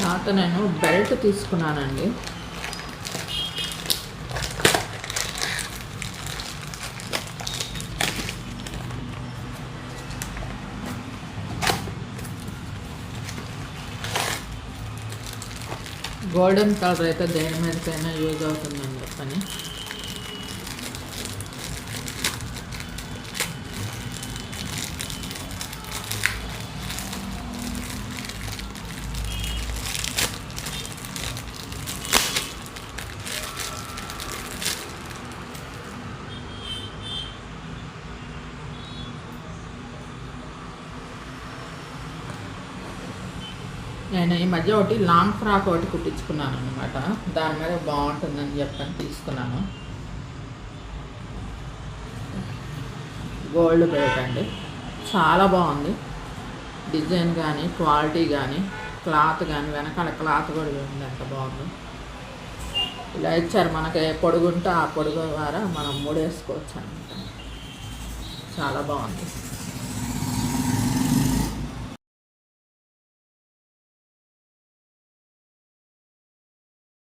తర్వాత నేను బెల్ట్ తీసుకున్నానండి. గోల్డెన్ కలర్ అయితే దేని మీదకైనా యూజ్ అవుతుందని చెప్పని. నేను ఈ మధ్య ఒకటి లాంగ్ ఫ్రాక్ ఒకటి కుట్టించుకున్నాను అనమాట దాని మీద బాగుంటుందని చెప్పని తీసుకున్నాను. గోల్డ్ బేట్ అండి. చాలా బాగుంది. డిజైన్ కానీ క్వాలిటీ కానీ క్లాత్ కానీ వెనకాల క్లాత్ కూడా ఉంది. ఎంత బాగుంది. ఇలా ఇచ్చారు మనకి ఏ పొడుగు ఉంటే ఆ పొడుగు ద్వారా మనం మూడేసుకోవచ్చు అనమాట చాలా బాగుంది.